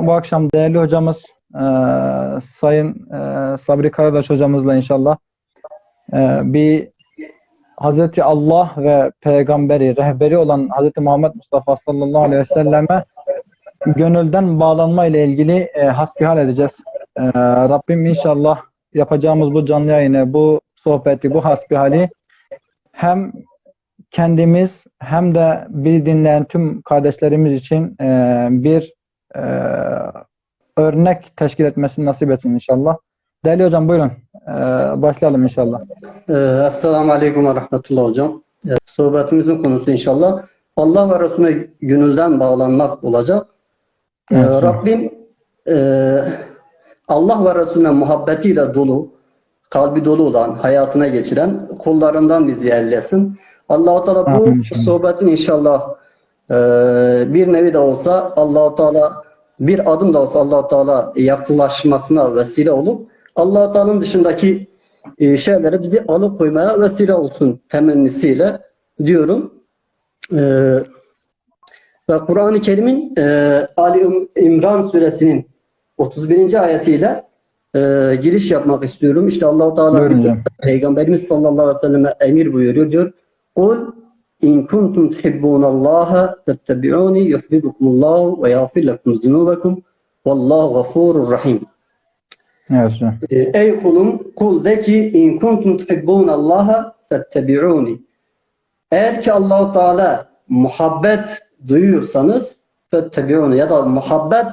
bu akşam değerli hocamız e, Sayın e, Sabri Karadaş hocamızla inşallah e, bir Hazreti Allah ve peygamberi, rehberi olan Hazreti Muhammed Mustafa sallallahu aleyhi ve selleme gönülden bağlanma ile ilgili e, hasbihal edeceğiz. E, Rabbim inşallah yapacağımız bu canlı yayını, bu sohbeti, bu hasbihali hem kendimiz hem de bir dinleyen tüm kardeşlerimiz için e, bir e, örnek teşkil etmesini nasip etsin inşallah. Değerli hocam buyurun. E, başlayalım inşallah. Ee, Esselamu Aleyküm ve Rahmetullah hocam. Ee, sohbetimizin konusu inşallah Allah ve Resulüne gönülden bağlanmak olacak. Evet. Rabbim e, Allah ve Resulüne muhabbetiyle dolu, kalbi dolu olan, hayatına geçiren kullarından bizi ellesin. Allah-u Teala bu Amin sohbetin inşallah e, bir nevi de olsa Allah-u Teala bir adım da olsa Allah-u Teala yaklaşmasına vesile olup Allah-u Teala'nın dışındaki e, şeyleri bizi alıkoymaya vesile olsun temennisiyle diyorum. E, ve Kur'an-ı Kerim'in e, Ali İm- İmran suresinin 31. ayetiyle e, giriş yapmak istiyorum. İşte Allah-u Teala. Peygamberimiz sallallahu aleyhi ve selleme emir buyuruyor diyor. Kul in kuntum tuhibbunallaha fettabi'uni yuhibbukumullahu ve yaghfir lekum zunubakum vallahu gafurur rahim. Evet. Ee, Ey kulum kul de ki in kuntum tuhibbunallaha fettabi'uni. Eğer ki Allahu Teala muhabbet duyuyorsanız fettabi'uni ya da muhabbet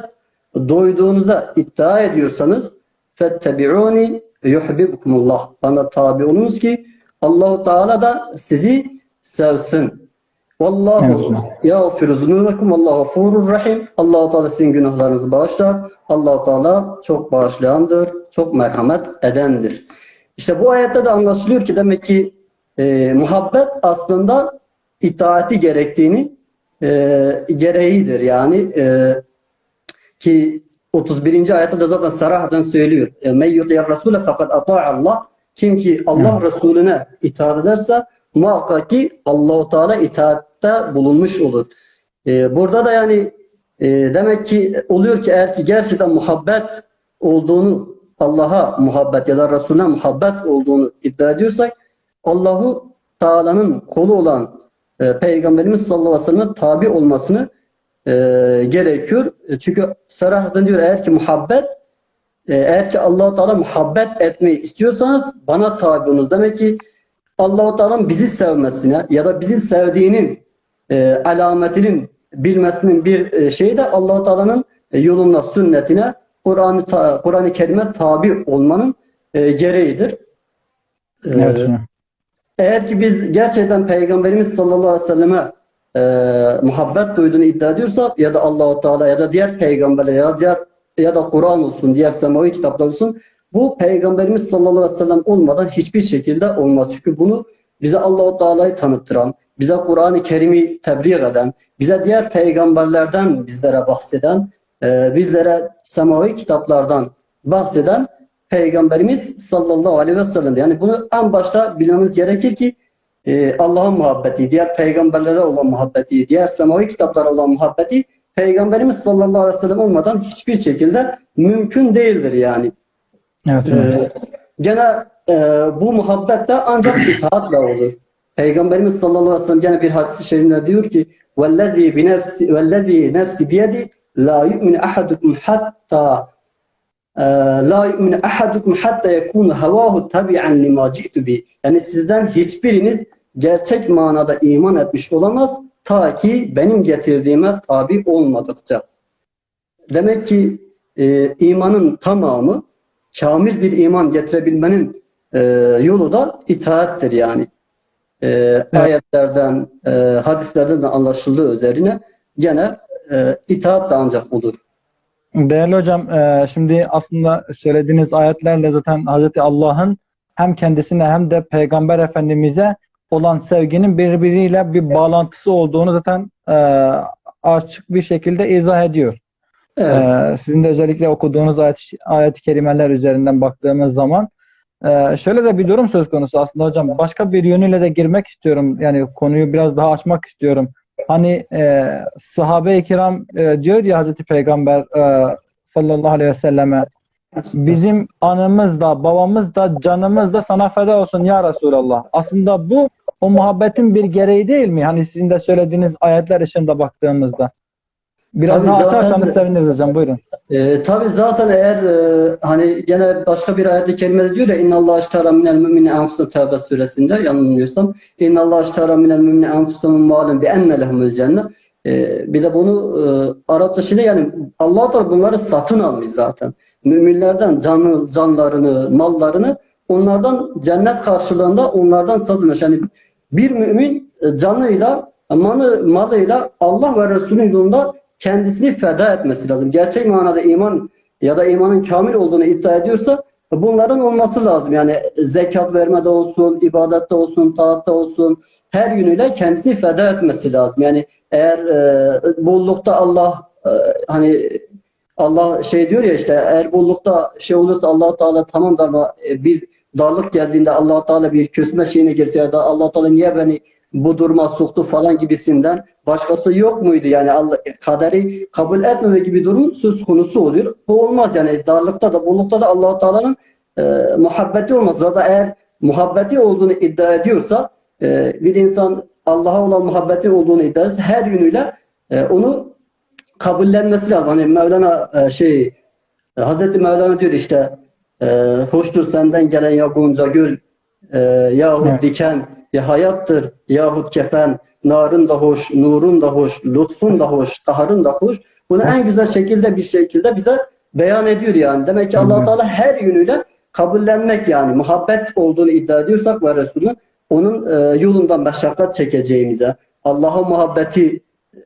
doyduğunuza iddia ediyorsanız fettabi'uni yuhibbukumullah. Bana tabi olunuz ki Allahu Teala da sizi sevsin. Vallahu yağfiru zunubakum Allahu gafurur rahim. Allahu Teala sizin günahlarınızı bağışlar. Allahu Teala çok bağışlayandır, çok merhamet edendir. İşte bu ayette de anlaşılıyor ki demek ki e, muhabbet aslında itaati gerektiğini e, gereğidir. Yani e, ki 31. ayette de zaten sarahaten söylüyor. E, Men yuti'ir rasule fakat Allah. Kim ki Allah Resulüne itaat ederse muhakkak ki Allahu Teala itaatte bulunmuş olur. E, burada da yani e, demek ki oluyor ki eğer ki gerçekten muhabbet olduğunu Allah'a muhabbet ya da Resulüne muhabbet olduğunu iddia ediyorsak Allahu Teala'nın kolu olan e, Peygamberimiz sallallahu aleyhi ve sellem'e tabi olmasını e, gerekiyor. E, Çünkü sarahaten diyor eğer ki muhabbet e, eğer ki Allah-u Teala muhabbet etmeyi istiyorsanız bana tabi olunuz. Demek ki Allah-u Teala'nın bizi sevmesine ya da bizi sevdiğinin e, alametinin bilmesinin bir e, şeyi de Allah-u Teala'nın e, yoluna, sünnetine, Kur'an-ı Ta- Kur'an-ı Kerim'e tabi olmanın e, gereğidir. E, Evet hocam. eğer ki biz gerçekten Peygamberimiz sallallahu aleyhi ve selleme e, muhabbet duyduğunu iddia ediyorsak ya da Allahu Teala ya da diğer peygamberler ya da diğer ya da Kur'an olsun, diğer semavi kitaplar olsun bu Peygamberimiz sallallahu aleyhi ve sellem olmadan hiçbir şekilde olmaz. Çünkü bunu bize Allahu Teala'yı tanıttıran, bize Kur'an-ı Kerim'i tebliğ eden, bize diğer peygamberlerden bizlere bahseden, e, bizlere semavi kitaplardan bahseden Peygamberimiz sallallahu aleyhi ve sellem. Yani bunu en başta bilmemiz gerekir ki e, Allah'ın muhabbeti, diğer peygamberlere olan muhabbeti, diğer semavi kitaplara olan muhabbeti Peygamberimiz sallallahu aleyhi ve sellem olmadan hiçbir şekilde mümkün değildir yani. Evet hocam. Ee, gene e, bu muhabbet de ancak itaatla olur. Peygamberimiz sallallahu aleyhi ve sellem gene bir hadis-i şerifinde diyor ki وَالَّذ۪ي بِنَفْسِ وَالَّذ۪ي نَفْسِ بِيَدِ لَا يُؤْمِنُ أَحَدُكُمْ حَتَّى la yu'minu ahadukum hatta yekunu havahu tabi'an lima ci'tu bi. Yani sizden hiçbiriniz gerçek manada iman etmiş olamaz ta ki benim getirdiğime tabi olmadıkça. Demek ki e, imanın tamamı kamil bir iman getirebilmenin e, yolu da itaattir yani. E, Ayetlerden, e, hadislerden de anlaşıldığı üzerine gene e, itaat da ancak olur. Değerli hocam, e, şimdi aslında söylediğiniz ayetlerle zaten Hazreti Allah'ın hem kendisine hem de Peygamber Efendimiz'e olan sevginin birbiriyle bir bağlantısı olduğunu zaten e, açık bir şekilde izah ediyor. Evet. E, sizin de özellikle okuduğunuz ayet, ayet-i kerimeler üzerinden baktığımız zaman e, şöyle de bir durum söz konusu aslında hocam. Başka bir yönüyle de girmek istiyorum. Yani konuyu biraz daha açmak istiyorum. hani e, sahabe-i kiram e, diyor ya Hazreti Peygamber e, sallallahu aleyhi ve selleme bizim anımız da babamız da canımız da sana feda olsun ya Resulallah. Aslında bu o muhabbetin bir gereği değil mi? Hani sizin de söylediğiniz ayetler ışığında baktığımızda. Biraz daha açarsanız seviniriz hocam. Buyurun. Ee, tabii zaten eğer e, hani gene başka bir ayet-i kerimede diyor ya inna Allah iştara minel mümini enfusum Tevbe suresinde yanılmıyorsam inna Allah iştara minel mümini enfusum malum bi enne lehumul cennet Ee, bir de bunu e, Arapça şimdi yani Allah da bunları satın almış zaten. Müminlerden canı, canlarını, mallarını onlardan cennet karşılığında onlardan satın almış. Yani bir mümin e, canıyla, malı, malıyla Allah ve Resulünün yolunda kendisini feda etmesi lazım. Gerçek manada iman ya da imanın kamil olduğunu iddia ediyorsa bunların olması lazım. Yani zekat vermede olsun, ibadette olsun, taatta olsun her yönüyle kendisini feda etmesi lazım. Yani eğer e, bollukta Allah e, hani Allah şey diyor ya işte eğer bollukta şey olursa Allah Teala tamam da e, bir darlık geldiğinde Allah Teala bir küsme şeyine girse ya da Allah Teala niye beni bu duruma soktu falan gibisinden başkası yok muydu? Yani Allah kaderi kabul etmeme gibi durum söz konusu oluyor. Bu olmaz yani darlıkta da bollukta da Allah Teala'nın e, muhabbeti olmaz. Zaten eğer muhabbeti olduğunu iddia ediyorsa e, bir insan Allah'a olan muhabbeti olduğunu iddia ederse her yönüyle e, onu kabullenmesi lazım. Hani Mevlana e, şey Hazreti Mevlana diyor işte e, hoştur senden gelen ya gonca gül e, yahut Evet. diken ya hayattır yahut kefen narın da hoş, nurun da hoş, lütfun da hoş, kaharın da hoş. Bunu en güzel şekilde bir şekilde bize beyan ediyor yani. Demek ki allah Teala her yönüyle kabullenmek yani muhabbet olduğunu iddia ediyorsak ve Resulün onun e, yolundan meşakkat çekeceğimize, Allah'a muhabbeti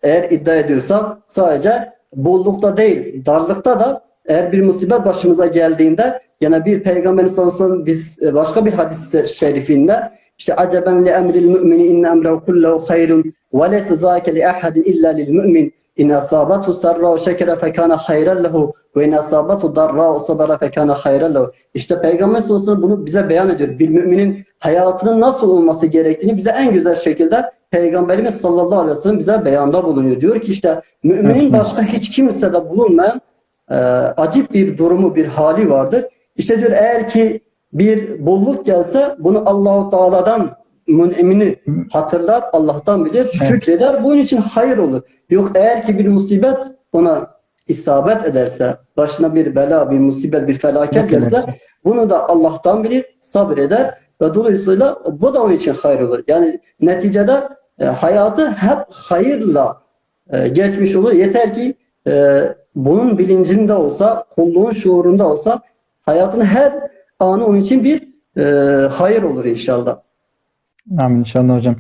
eğer iddia ediyorsak sadece bollukta değil, darlıkta da eğer bir musibet başımıza geldiğinde yine bir peygamberin sallallahu aleyhi ve sellem biz e, başka bir hadis şerifinde işte aceben li emril mümini inne emrehu kullehu hayrun ve leyse zâke li ahadin illa lil mümin in asabatu sarra şekere fekâne hayran lehu ve in asabatu darra sabara fekâne hayran lehu. İşte Peygamber sallallahu aleyhi ve sellem bunu bize beyan ediyor. Bir müminin hayatının nasıl olması gerektiğini bize en güzel şekilde Peygamberimiz sallallahu aleyhi ve sellem bize beyanda bulunuyor. Diyor ki işte müminin başka hiç kimsede bulunmayan e, acip bir durumu, bir hali vardır. İşte diyor eğer ki bir bolluk gelse bunu Allahu Teala'dan mün'emini hatırlar, Allah'tan bilir, şükreder. Bunun için hayır olur. Yok eğer ki bir musibet ona isabet ederse, başına bir bela, bir musibet, bir felaket gelse bunu da Allah'tan bilir, sabreder ve dolayısıyla bu da onun için hayır olur. Yani neticede e, hayatı hep hayırla e, geçmiş olur. Yeter ki e, bunun bilincinde olsa, kulluğun şuurunda olsa hayatın her anı onun için bir e, hayır olur inşallah. Amin inşallah hocam.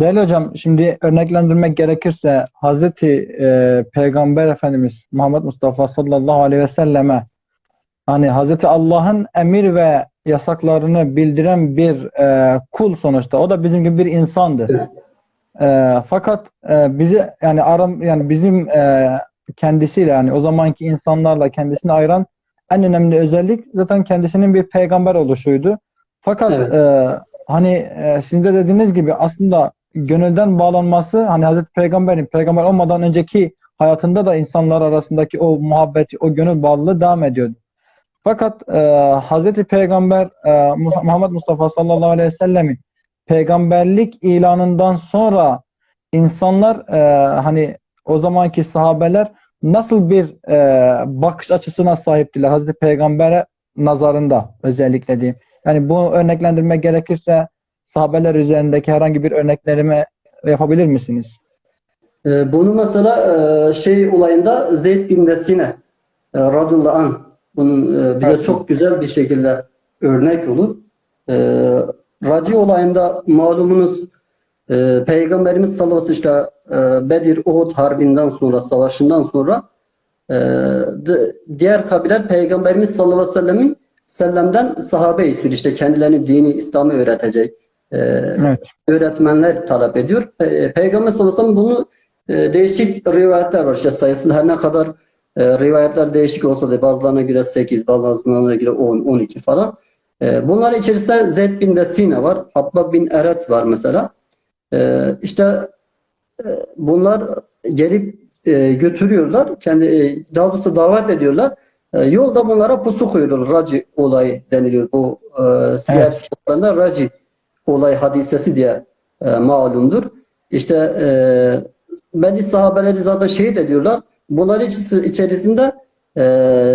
Değerli hocam, şimdi örneklendirmek gerekirse Hazreti e, Peygamber Efendimiz Muhammed Mustafa sallallahu aleyhi ve selleme hani Hazreti Allah'ın emir ve yasaklarını bildiren bir e, kul sonuçta. O da bizim gibi bir insandı. E, fakat e, bizi yani aram yani bizim e, kendisiyle yani o zamanki insanlarla kendisini ayıran en önemli özellik zaten kendisinin bir peygamber oluşuydu. Fakat Evet. e, hani e, sizin de dediğiniz gibi aslında gönülden bağlanması hani Hazreti Peygamber'in peygamber olmadan önceki hayatında da insanlar arasındaki o muhabbeti, o gönül bağlılığı devam ediyordu. Fakat e, Hazreti Peygamber e, Muhammed Mustafa sallallahu aleyhi ve sellemin peygamberlik ilanından sonra insanlar e, hani o zamanki sahabeler nasıl bir e, bakış açısına sahiptiler Hazreti Peygamber'e nazarında özellikle diyeyim. Yani bunu örneklendirmek gerekirse sahabeler üzerindeki herhangi bir örneklerimi yapabilir misiniz? E, bunu mesela e, şey olayında Zeyd bin Desine e, radıyallahu anh bunun e, bize Evet. çok güzel bir şekilde örnek olur. E, Raci olayında malumunuz e, Peygamberimiz sallallahu aleyhi ve sellem işte e, Bedir Uhud harbinden sonra savaşından sonra e, de- diğer kabileler Peygamberimiz sallallahu aleyhi ve sellemin sellem'den sahabe istiyor. İşte kendilerini dini İslam'ı öğretecek. E, Evet. öğretmenler talep ediyor. Pe- Peygamber sallallahu aleyhi ve sellem bunu e, değişik rivayetler var. İşte sayısında her ne kadar e, rivayetler değişik olsa da bazılarına göre 8, bazılarına göre 10, 12 falan. E, bunların içerisinde Zeyd bin Desine var. Habbab bin Eret var mesela. E, işte bunlar gelip e, götürüyorlar. Kendi e, daha doğrusu davet ediyorlar. E, yolda bunlara pusu koyuyorlar. Raci olayı deniliyor. Bu e, siyer Evet. kitaplarında Raci olay hadisesi diye e, malumdur. İşte e, belli sahabeleri zaten şehit ediyorlar. Bunların içi- içerisinde e,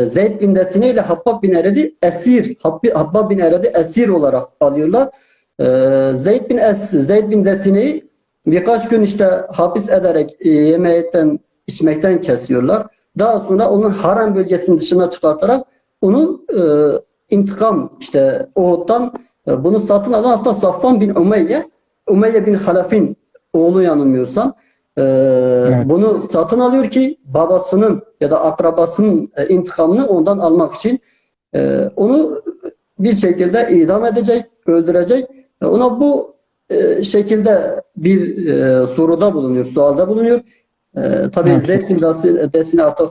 Zeyd bin Desine ile Habbab bin Ered'i esir, Habbab bin Ered'i esir olarak alıyorlar. E, Zeyd bin Es, Zeyd bin Desine'yi birkaç gün işte hapis ederek e, yemekten, içmekten kesiyorlar. Daha sonra onun harem bölgesinin dışına çıkartarak onu e, intikam işte Uhud'dan e, bunu satın alan aslında Safvan bin Umeyye, Umeyye bin Halef'in oğlu yanılmıyorsam e, bunu satın alıyor ki babasının ya da akrabasının e, intikamını ondan almak için e, onu bir şekilde idam edecek, öldürecek. Ona bu e, şekilde bir e, soruda bulunuyor, sualda bulunuyor. E, tabii Evet. Desi- Desine artık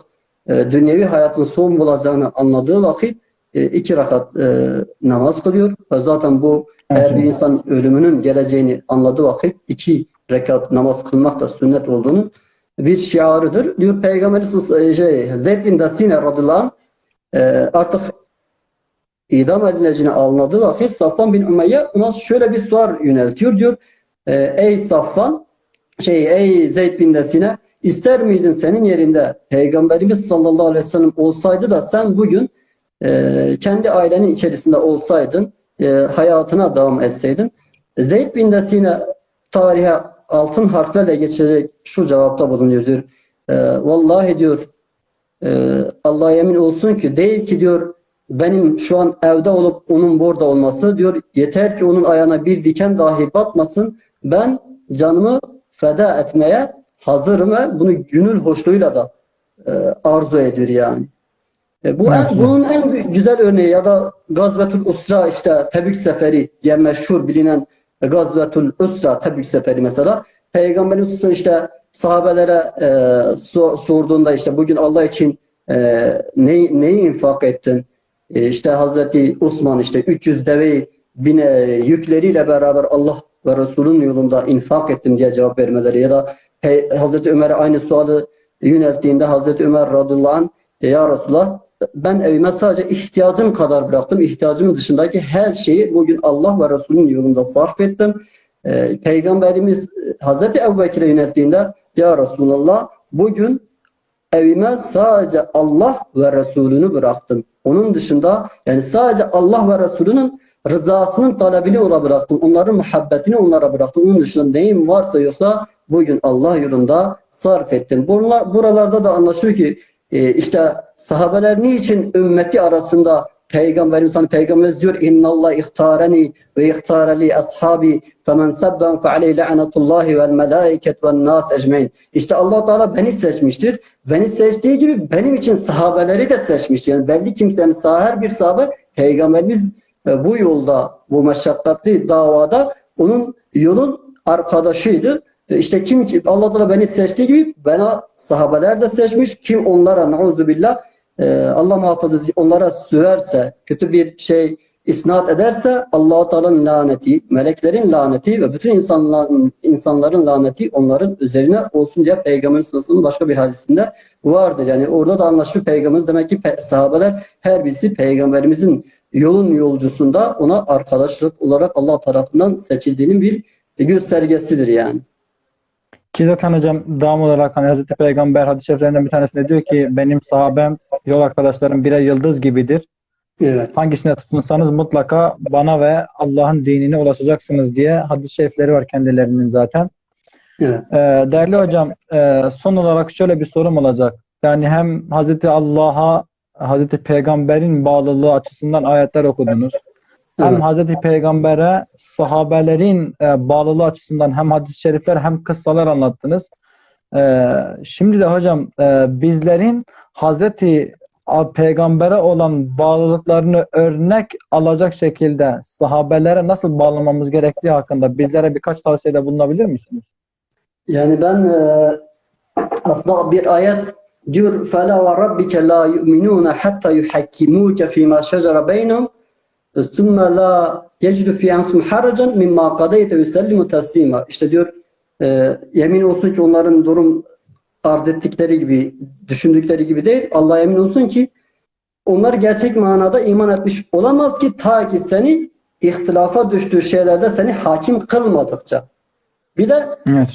e, dünyevi hayatın son bulacağını anladığı vakit e, iki rakat e, namaz kılıyor. Zaten bu eğer bir insan ölümünün geleceğini anladığı vakit iki rekat namaz kılmak da sünnet olduğunu bir şiarıdır. Diyor Peygamberimiz e, şey, Zeyd bin Desine radıyallahu anh e, artık idam edileceğini anladığı vakit Safvan bin Ümeyye ona şöyle bir sual yöneltiyor. Diyor e, ey Safvan şey ey Zeyd bin Desine ister miydin senin yerinde Peygamberimiz sallallahu aleyhi ve sellem olsaydı da sen bugün e, kendi ailenin içerisinde olsaydın e, hayatına devam etseydin Zeyd bin Desine tarihe altın harflerle geçecek şu cevapta bulunuyor diyor. E, vallahi diyor ee, Allah'a yemin olsun ki değil ki diyor benim şu an evde olup onun burada olması diyor yeter ki onun ayağına bir diken dahi batmasın ben canımı feda etmeye hazırım ve bunu gönül hoşluğuyla da e, arzu ediyor yani. E, bu Evet. en, bunun en güzel örneği ya da Gazvetül Usra işte Tebük Seferi diye meşhur bilinen Gazvetül Usra Tebük Seferi mesela Peygamberimiz işte sahabelere e, so- sorduğunda işte bugün Allah için e, ne, neyi infak ettin? E, işte Hazreti Osman işte 300 deveyi bine yükleriyle beraber Allah ve Resulünün yolunda infak ettim diye cevap vermeleri ya da Hazreti Ömer'e aynı sualı yönelttiğinde Hazreti Ömer radıyallahu anh "E, ya Resulullah ben evime sadece ihtiyacım kadar bıraktım. İhtiyacımın dışındaki her şeyi bugün Allah ve Resulünün yolunda sarf ettim. Peygamberimiz e, Hazreti Ebu Bekir'e yönelttiğinde Ya Resulallah bugün evime sadece Allah ve Resulünü bıraktım. Onun dışında yani sadece Allah ve Resulünün rızasının talebini ona bıraktım. Onların muhabbetini onlara bıraktım. Onun dışında neyim varsa yoksa bugün Allah yolunda sarf ettim. Bunlar, buralarda da anlaşıyor ki e, işte sahabeler niçin ümmeti arasında Peygamberimiz hani Peygamberimiz diyor innallah ihtarani ve ihtarali ashabi femen sabben fe aleyhi la'netullahi vel melaiket ven nas ecmain. İşte Allah Teala beni seçmiştir. Beni seçtiği gibi benim için sahabeleri de seçmiştir. Yani belli kimsenin her bir sahabe Peygamberimiz e, bu yolda bu meşakkatli davada onun yolun arkadaşıydı. E, İşte kim ki Allah Teala beni seçtiği gibi bana sahabeler de seçmiş. Kim onlara nauzu billah e, Allah muhafaza onlara söverse, kötü bir şey isnat ederse Allah Teala'nın laneti, meleklerin laneti ve bütün insanların insanların laneti onların üzerine olsun diye Peygamber sallallahu başka bir hadisinde vardır. Yani orada da anlaşılıyor Peygamberimiz demek ki sahabeler her birisi peygamberimizin yolun yolcusunda ona arkadaşlık olarak Allah tarafından seçildiğinin bir göstergesidir yani. Ki zaten hocam devam olarak hani Hazreti Peygamber hadis-i şeriflerinden bir tanesinde diyor ki benim sahabem yol arkadaşlarım birer yıldız gibidir. Evet. Hangisine tutunsanız mutlaka bana ve Allah'ın dinine ulaşacaksınız diye hadis-i şerifleri var kendilerinin zaten. Evet. Ee, değerli hocam e, son olarak şöyle bir sorum olacak. Yani hem Hazreti Allah'a Hazreti Peygamber'in bağlılığı açısından ayetler okudunuz. Hem Evet. Hazreti Peygamber'e sahabelerin e, bağlılığı açısından hem hadis-i şerifler hem kıssalar anlattınız. E, şimdi de hocam e, bizlerin Hazreti A- Peygamber'e olan bağlılıklarını örnek alacak şekilde sahabelere nasıl bağlamamız gerektiği hakkında bizlere birkaç tavsiyede bulunabilir misiniz? Yani ben e, aslında bir ayet diyor فَلَا وَرَبِّكَ لَا يُؤْمِنُونَ حَتَّى يُحَكِّمُوكَ فِي مَا شَجَرَ بَيْنَهُمْ ثُمَّ لَا يَجِدُ فِي أَنْفُسِهِمْ حَرَجًا مِمَّا قَضَيْتَ وَيُسَلِّمُوا تَسْلِيمًا İşte diyor e, yemin olsun ki onların durum arz ettikleri gibi, düşündükleri gibi değil. Allah emin olsun ki onlar gerçek manada iman etmiş olamaz ki ta ki seni ihtilafa düştüğü şeylerde seni hakim kılmadıkça. Bir de Evet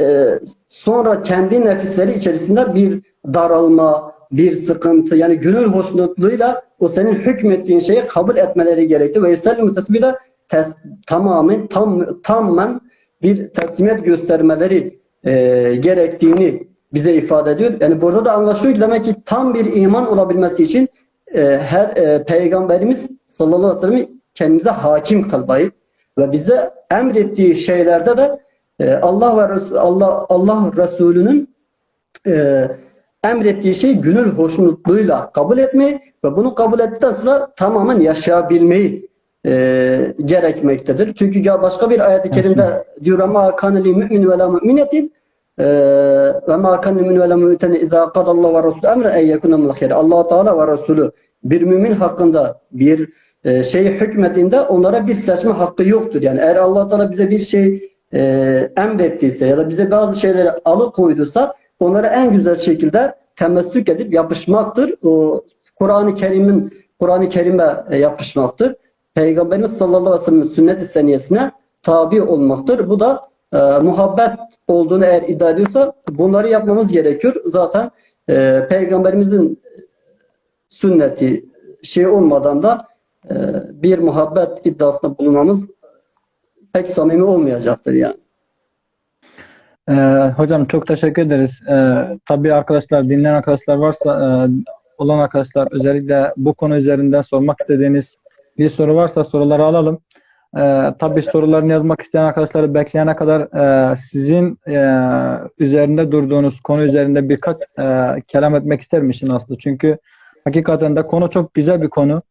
e, sonra kendi nefisleri içerisinde bir daralma, bir sıkıntı yani gönül hoşnutluğuyla o senin hükmettiğin şeyi kabul etmeleri gerekti. Ve yüsellim bir de tes, tamamen tam tamamen bir teslimiyet göstermeleri e, gerektiğini bize ifade ediyor. Yani burada da anlaşılıyor ki demek ki tam bir iman olabilmesi için e, her e, peygamberimiz sallallahu aleyhi ve sellem kendimize hakim kılmayı ve bize emrettiği şeylerde de e, Allah ve Resul, Allah Allah Resulü'nün e, emrettiği şeyi gönül hoşnutluğuyla kabul etmeyi ve bunu kabul ettikten sonra tamamen yaşayabilmeyi e, gerekmektedir. Çünkü ya başka bir ayet-i kerimde diyor ama kaneli mümin ve la müminetin ve ma kaneli mümin ve la müminetin izâ kadallahu ve Resulü emre en yekune minel allah Teala ve Resulü bir mümin hakkında bir e, şeyi hükmettiğinde onlara bir seçme hakkı yoktur. Yani eğer allah Teala bize bir şey e, emrettiyse ya da bize bazı şeyleri alıkoyduysa onlara en güzel şekilde temessük edip yapışmaktır. O Kur'an-ı Kerim'in Kur'an-ı Kerim'e e, yapışmaktır. Peygamberimiz sallallahu aleyhi ve sellem'in sünnet-i seniyesine tabi olmaktır. Bu da e, muhabbet olduğunu eğer iddia ediyorsa bunları yapmamız gerekiyor. Zaten e, Peygamberimizin sünneti şey olmadan da e, bir muhabbet iddiasında bulunmamız pek samimi olmayacaktır yani. Ee, hocam çok teşekkür ederiz. Ee, tabii arkadaşlar, dinleyen arkadaşlar varsa, e, olan arkadaşlar özellikle bu konu üzerinden sormak istediğiniz bir soru varsa soruları alalım. Ee, tabii sorularını yazmak isteyen arkadaşları bekleyene kadar e, sizin e, üzerinde durduğunuz konu üzerinde birkaç e, kelam etmek isterim işin aslı. Çünkü hakikaten de konu çok güzel bir konu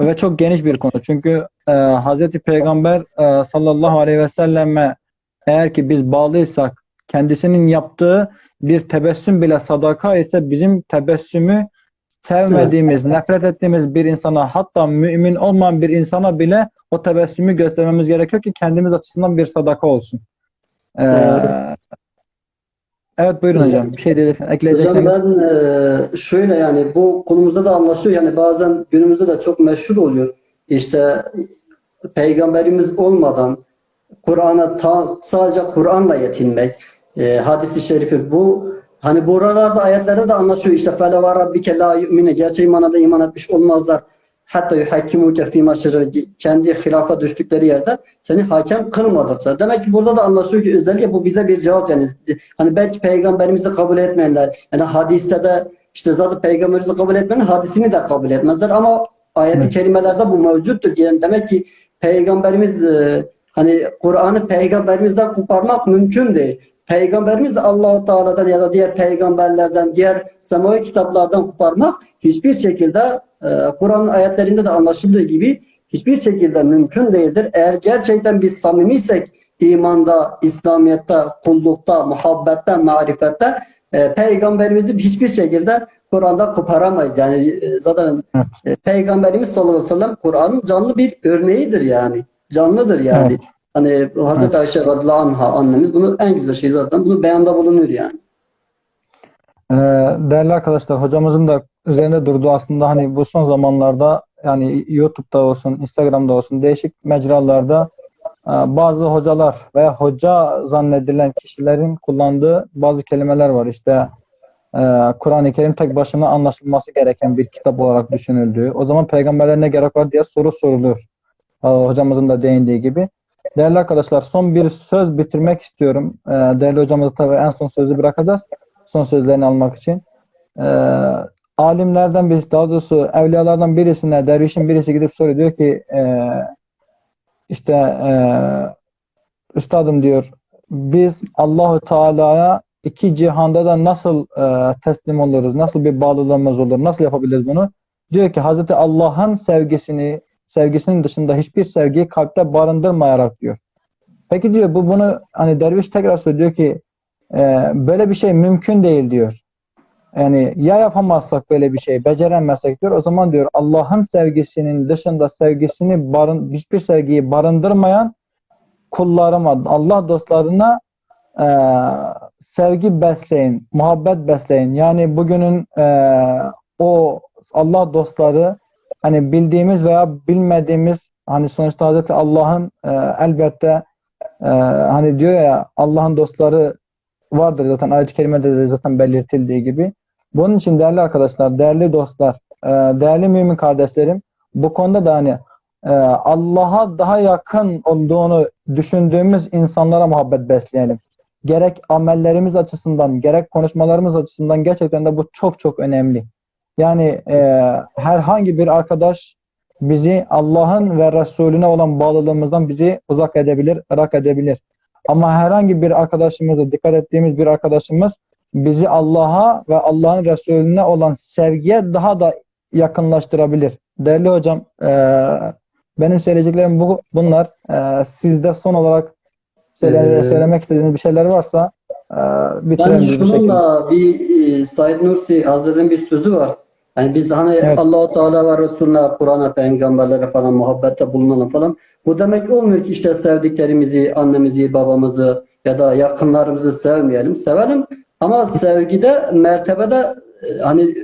ve çok geniş bir konu. Çünkü e, Hazreti Peygamber e, sallallahu aleyhi ve selleme eğer ki biz bağlıysak kendisinin yaptığı bir tebessüm bile sadaka ise bizim tebessümü sevmediğimiz, nefret ettiğimiz bir insana hatta mümin olmayan bir insana bile o tebessümü göstermemiz gerekiyor ki kendimiz açısından bir sadaka olsun. Ee, evet buyurun hocam. Bir şey diyeceksin, Hocam ekleyeceksiniz. ben e, şöyle yani bu konumuzda da anlaşılıyor. Yani bazen günümüzde de çok meşhur oluyor. İşte peygamberimiz olmadan Kur'an'a sadece Kur'an'la yetinmek, e, hadisi şerifi bu hani buralarda ayetlerde de anlaşıyor. İşte fele ve rabbike la yu'mine gerçek manada iman etmiş olmazlar. Hatta yuhakkimuke fîmâ kendi hilafa düştükleri yerde seni hakem kılmadıkça. Demek ki burada da anlaşılıyor ki özellikle bu bize bir cevap yani. Hani belki peygamberimizi kabul etmeyenler yani hadiste de işte zaten peygamberimizi kabul etmenin hadisini de kabul etmezler ama ayet-i kerimelerde bu mevcuttur. Yani demek ki peygamberimiz e, hani Kur'an'ı peygamberimizden koparmak mümkün değil. Peygamberimiz Allahu Teala'dan ya da diğer peygamberlerden, diğer semavi kitaplardan koparmak hiçbir şekilde e, Kur'an'ın ayetlerinde de anlaşıldığı gibi hiçbir şekilde mümkün değildir. Eğer gerçekten biz samimiysek imanda, İslamiyet'te, kullukta, muhabbette, marifette e, peygamberimizi hiçbir şekilde Kur'an'da koparamayız. Yani e, zaten e, peygamberimiz sallallahu aleyhi ve sellem Kur'an'ın canlı bir örneğidir yani. Canlıdır yani. Evet. Hani Hazreti Ayşe radıyallahu anha annemiz bunu en güzel şey zaten bunu beyanda bulunuyor yani. Ee, değerli arkadaşlar hocamızın da üzerinde durduğu aslında hani bu son zamanlarda yani YouTube'da olsun, Instagram'da olsun değişik mecralarda e, bazı hocalar veya hoca zannedilen kişilerin kullandığı bazı kelimeler var. İşte e, Kur'an-ı Kerim tek başına anlaşılması gereken bir kitap olarak düşünüldüğü. O zaman peygamberler ne gerek var diye soru soruluyor. E, hocamızın da değindiği gibi. Değerli arkadaşlar son bir söz bitirmek istiyorum. E, değerli hocamıza tabii en son sözü bırakacağız son sözlerini almak için. Ee, alimlerden birisi, daha doğrusu evliyalardan birisine, dervişin birisi gidip soruyor. Diyor ki e, işte e, üstadım diyor biz Allahu Teala'ya iki cihanda da nasıl e, teslim oluruz? Nasıl bir bağlılığımız olur? Nasıl yapabiliriz bunu? Diyor ki Hazreti Allah'ın sevgisini sevgisinin dışında hiçbir sevgiyi kalpte barındırmayarak diyor. Peki diyor bu bunu hani derviş tekrar söylüyor ki ee, böyle bir şey mümkün değil diyor. Yani ya yapamazsak böyle bir şey, beceremezsek diyor. O zaman diyor Allah'ın sevgisinin dışında sevgisini barın, hiçbir sevgiyi barındırmayan kullarıma, Allah dostlarına e, sevgi besleyin, muhabbet besleyin. Yani bugünün e, o Allah dostları hani bildiğimiz veya bilmediğimiz hani sonuçta Hazreti Allah'ın e, elbette e, hani diyor ya Allah'ın dostları vardır zaten ayet-i kerimede de zaten belirtildiği gibi. Bunun için değerli arkadaşlar, değerli dostlar, e, değerli mümin kardeşlerim bu konuda da hani e, Allah'a daha yakın olduğunu düşündüğümüz insanlara muhabbet besleyelim. Gerek amellerimiz açısından, gerek konuşmalarımız açısından gerçekten de bu çok çok önemli. Yani e, herhangi bir arkadaş bizi Allah'ın ve Resulüne olan bağlılığımızdan bizi uzak edebilir, ırak edebilir. Ama herhangi bir arkadaşımızı, dikkat ettiğimiz bir arkadaşımız bizi Allah'a ve Allah'ın Resulüne olan sevgiye daha da yakınlaştırabilir. Değerli hocam, e, benim söyleyeceklerim bu, bunlar. E, sizde son olarak Ee, söylemek istediğiniz bir şeyler varsa e, bitirelim Ben şununla bir e, Said Nursi Hazretleri'nin bir sözü var. Yani biz hani Evet. Allahu Teala ve Resulüne, Kur'an'a, peygamberlere falan muhabbette bulunalım falan. Bu demek olmuyor ki işte sevdiklerimizi, annemizi, babamızı ya da yakınlarımızı sevmeyelim. Sevelim ama sevgide, mertebede e, hani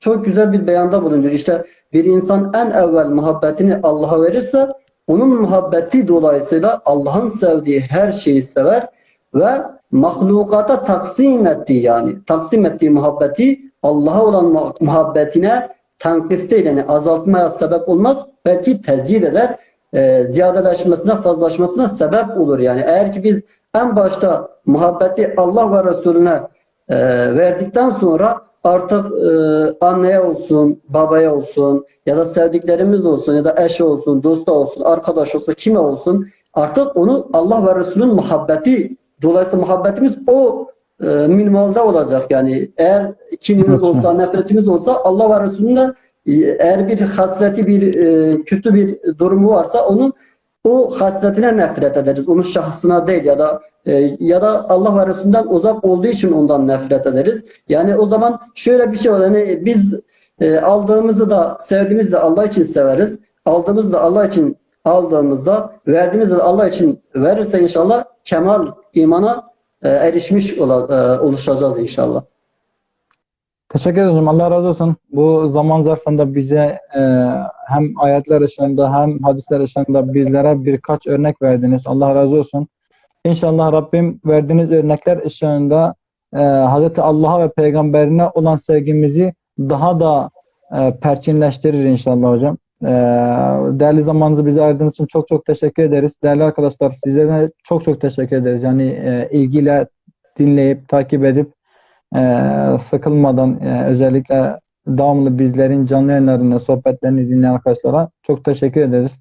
çok güzel bir beyanda bulunuyor. İşte bir insan en evvel muhabbetini Allah'a verirse onun muhabbeti dolayısıyla Allah'ın sevdiği her şeyi sever ve mahlukata taksim ettiği yani taksim ettiği muhabbeti Allah'a olan mu- muhabbetine tankis değil yani azaltmaya sebep olmaz belki tezyid eder e, ziyadeleşmesine fazlaşmasına sebep olur. Yani eğer ki biz en başta muhabbeti Allah ve Resulüne e, verdikten sonra artık e, anneye olsun, babaya olsun ya da sevdiklerimiz olsun ya da eş olsun, dosta olsun, arkadaş olsun, kime olsun artık onu Allah ve Resulün muhabbeti dolayısıyla muhabbetimiz o e, minvalde olacak. Yani eğer kinimiz olsa, nefretimiz olsa Allah ve Resulüne e, eğer bir hasleti, bir e, kötü bir durumu varsa onun o hasletine nefret ederiz. Onun şahsına değil ya da e, ya da Allah ve Resulünden uzak olduğu için ondan nefret ederiz. Yani o zaman şöyle bir şey var. Yani biz e, aldığımızı da sevdiğimizi de Allah için severiz. Aldığımızı da Allah için aldığımızda verdiğimizde de Allah için verirse inşallah kemal imana e, erişmiş ola, e, oluşacağız inşallah. Teşekkür ederim. Allah razı olsun. Bu zaman zarfında bize e, hem ayetler ışığında hem hadisler ışığında bizlere birkaç örnek verdiniz. Allah razı olsun. İnşallah Rabbim verdiğiniz örnekler ışığında e, Hz. Allah'a ve peygamberine olan sevgimizi daha da e, perçinleştirir inşallah hocam. E, değerli zamanınızı bize ayırdığınız için çok çok teşekkür ederiz. Değerli arkadaşlar sizlere çok çok teşekkür ederiz. Yani e, ilgiyle dinleyip, takip edip ee, sıkılmadan e, özellikle devamlı bizlerin canlı yayınlarını, sohbetlerini dinleyen arkadaşlara çok teşekkür ederiz.